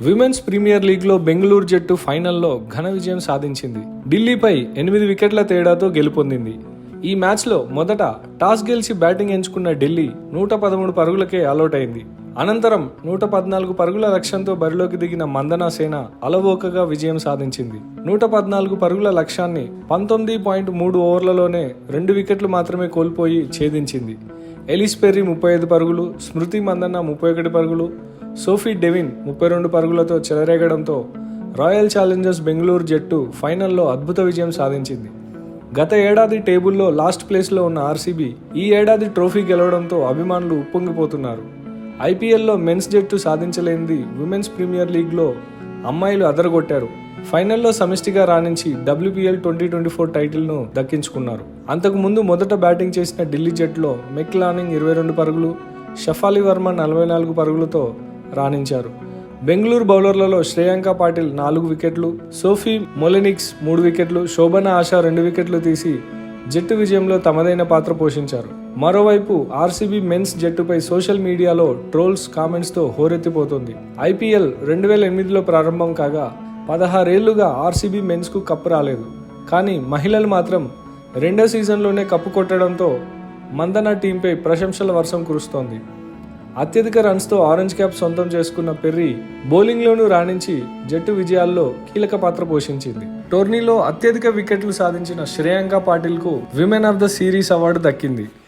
Women's premier లీగ్లో బెంగళూరు జట్టు ఫైనల్లో ఘన విజయం సాధించింది. ఢిల్లీపై ఎనిమిది వికెట్ల తేడాతో గెలుపొందింది. ఈ మ్యాచ్లో మొదట టాస్ గెలిచి బ్యాటింగ్ ఎంచుకున్న ఢిల్లీ నూట పదమూడు పరుగులకే ఆలౌట్ అయింది అనంతరం నూట పద్నాలుగు పరుగుల లక్ష్యంతో బరిలోకి దిగిన మందనా సేన అలవోకగా విజయం సాధించింది. నూట పద్నాలుగు పరుగుల లక్ష్యాన్ని పంతొమ్మిది పాయింట్ మూడు ఓవర్లలోనే రెండు వికెట్లు మాత్రమే కోల్పోయి ఛేదించింది. ఎలిస్ పెర్రీ ముప్పై ఐదు పరుగులు స్మృతి మందన్న ముప్పై ఒకటి పరుగులు సోఫీ డెవిన్ ముప్పై రెండు పరుగులతో చెలరేగడంతో రాయల్ ఛాలెంజర్స్ బెంగళూరు జట్టు ఫైనల్లో అద్భుత విజయం సాధించింది. గత ఏడాది టేబుల్లో లాస్ట్ ప్లేస్లో ఉన్న ఆర్సీబీ ఈ ఏడాది ట్రోఫీ గెలవడంతో అభిమానులు ఉప్పొంగిపోతున్నారు. ఐపీఎల్లో మెన్స్ జట్టు సాధించలేనిది విమెన్స్ ప్రీమియర్ లీగ్లో అమ్మాయిలు అదరగొట్టారు. ఫైనల్లో సమిష్టిగా రాణించి డబ్ల్యూబీఎల్ ట్వంటీ ట్వంటీ ఫోర్ టైటిల్ను దక్కించుకున్నారు. అంతకుముందు మొదట బ్యాటింగ్ చేసిన ఢిల్లీ జట్టులో మెక్లానింగ్ ఇరవై రెండు పరుగులు షఫాలి వర్మ నలభై నాలుగు పరుగులతో రాణించారు. బెంగళూరు బౌలర్లలో శ్రేయాంక పాటిల్ నాలుగు వికెట్లు సోఫీ మొలెనిక్స్ మూడు వికెట్లు శోభన ఆశా రెండు వికెట్లు తీసి జట్టు విజయంలో తమదైన పాత్ర పోషించారు. మరోవైపు ఆర్సీబీ మెన్స్ జట్టుపై సోషల్ మీడియాలో ట్రోల్స్ కామెంట్స్తో హోరెత్తిపోతుంది. ఐపీఎల్ రెండు వేల ఎనిమిదిలో ప్రారంభం కాగా పదహారేళ్ళుగా ఆర్సీబీ మెన్స్కు కప్పు రాలేదు. కానీ మహిళలు మాత్రం రెండో సీజన్లోనే కప్పు కొట్టడంతో మందన టీంపై ప్రశంసల వర్షం కురుస్తోంది. అత్యధిక రన్స్తో ఆరెంజ్ క్యాప్ సొంతం చేసుకున్న పెర్రీ బౌలింగ్లోనూ రాణించి జట్టు విజయాల్లో కీలక పాత్ర పోషించింది. టోర్నీలో అత్యధిక వికెట్లు సాధించిన Shreyanka పాటిల్కు women of the series award దక్కింది.